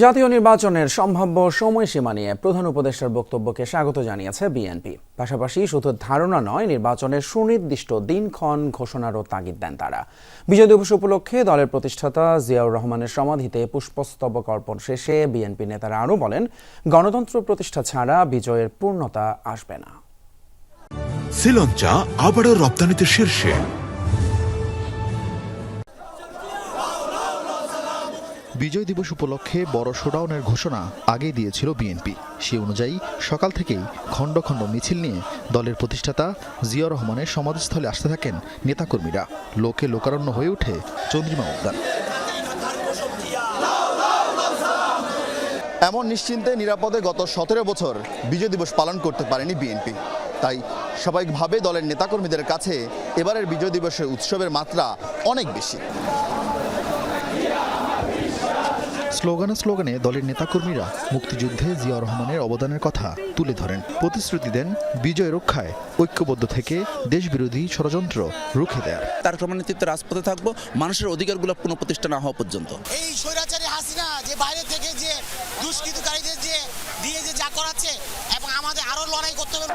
জাতীয় নির্বাচনের সম্ভাব্য সময়সীমা নিয়ে প্রধান উপদেষ্টার বক্তব্যকে স্বাগত জানিয়েছে বিএনপি। পাশাপাশি শুধু ধারণা নয় নির্বাচনের সুনির্দিষ্ট দিনক্ষণ ঘোষণারও তাগিদ দেন তারা। বিজয় দিবস উপলক্ষে দলের প্রতিষ্ঠাতা জিয়াউর রহমানের সমাধিতে পুষ্পস্তবক অর্পণ শেষে বিএনপি নেতারা আরও বলেন, গণতন্ত্র প্রতিষ্ঠা ছাড়া বিজয়ের পূর্ণতা আসবে না। শ্রীলঞ্চা আবারও রপ্তানিতে শীর্ষে। বিজয় দিবস উপলক্ষে বড় শোডাউনের ঘোষণা আগেই দিয়েছিল বিএনপি। সে অনুযায়ী সকাল থেকেই খণ্ড খণ্ড মিছিল নিয়ে দলের প্রতিষ্ঠাতা জিয়া রহমানের সমাধিস্থলে আসতে থাকেন নেতাকর্মীরা। লোকে লোকারণ্য হয়ে ওঠে চন্দ্রিমা উদ্যান। এমন নিশ্চিন্তে নিরাপদে গত সতেরো বছর বিজয় দিবস পালন করতে পারেনি বিএনপি। তাই স্বাভাবিকভাবে দলের নেতাকর্মীদের কাছে এবারের বিজয় দিবসের উৎসবের মাত্রা অনেক বেশি। স্লোগানে স্লোগানে দলের নেতাকর্মীরা মুক্তিযুদ্ধে জিয়া রহমানের অবদানের কথা তুলে ধরেন। প্রতিশ্রুতি দেন বিজয় রক্ষায় ঐক্যবদ্ধ থেকে দেশবিরোধী ষড়যন্ত্র রুখে দেয়ার। তার নেতৃত্বে রাজপথে থাকব মানুষের অধিকারগুলো পুনঃপ্রতিষ্ঠা না হওয়া পর্যন্ত। এই স্বৈরাচারী হাসিনা যে বাইরে থেকে যে দুষ্কৃতকারীদের যে দিয়ে যে যা করাচ্ছে এবং আমাদের আরও লড়াই করতে হবে।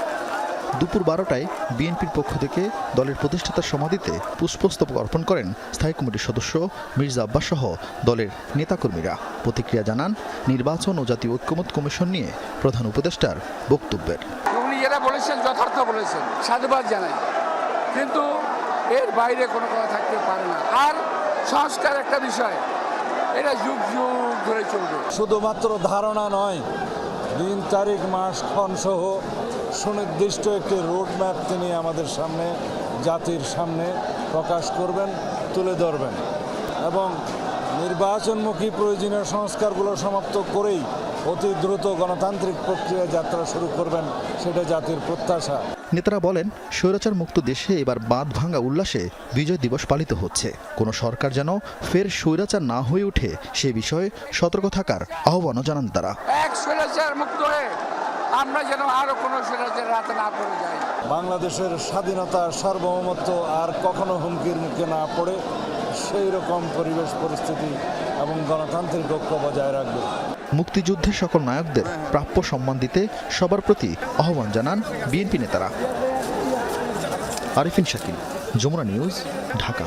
দুপুর বারোটায় বিএনপির পক্ষ থেকে দলের প্রতিষ্ঠাতার সমাধিতে পুষ্পস্তবক অর্পণ করেন স্থায়ী কমিটির সদস্য মির্জা আব্বাস সহ দলের নেতাকর্মীরা। প্রতিক্রিয়া জানান নির্বাচন ও জাতীয় ঐক্যমত কমিশন নিয়ে প্রধান উপদেষ্টার বক্তব্যের। উনি যেটা বলেছেন যথার্থ বলেছেন সাধুবাদ জানাই। কিন্তু এর বাইরে কোনো কথা থাকতে পারে না। আর সংস্কার একটা বিষয় এটা যুগ যুগ ধরে চলবে। শুধুমাত্র ধারণা নয় দিন তারিখ মাস ক্ষণ সহ সুনির্দিষ্ট একটি রোডম্যাপ তিনি আমাদের সামনে, জাতির সামনে প্রকাশ করবেন, তুলে ধরবেন। এবং নির্বাচনমুখী প্রয়োজনীয় সংস্কারগুলো সমাপ্ত করেই অতি দ্রুত গণতান্ত্রিক প্রক্রিয়া যাত্রা শুরু করবেন সেটা জাতির প্রত্যাশা। নেতারা বলেন স্বৈরাচার মুক্ত দেশে এবার বাঁধ ভাঙা উল্লাসে বিজয় দিবস পালিত হচ্ছে। কোনো সরকার যেন ফের স্বৈরাচার না হয়ে ওঠে সে বিষয়ে সতর্ক থাকার আহ্বানও জানান তারা। এক স্বৈরাচার মুক্ত হয়ে আমরা যেন আরও কোনো স্বৈরাচার রাতে না পড়ে যাই। বাংলাদেশের স্বাধীনতা সার্বভৌমত্ব আর কখনো হুমকির মুখে না পড়ে সেই রকম পরিবেশ, পরিস্থিতি এবং গণতান্ত্রিক ঐক্য বজায় রাখবে। মুক্তিযুদ্ধের সকল নায়কদের প্রাপ্য সম্মান দিতে সবার প্রতি আহ্বান জানান বিএনপি নেতারা। আরিফিন শাকিল, যমুনা নিউজ, ঢাকা।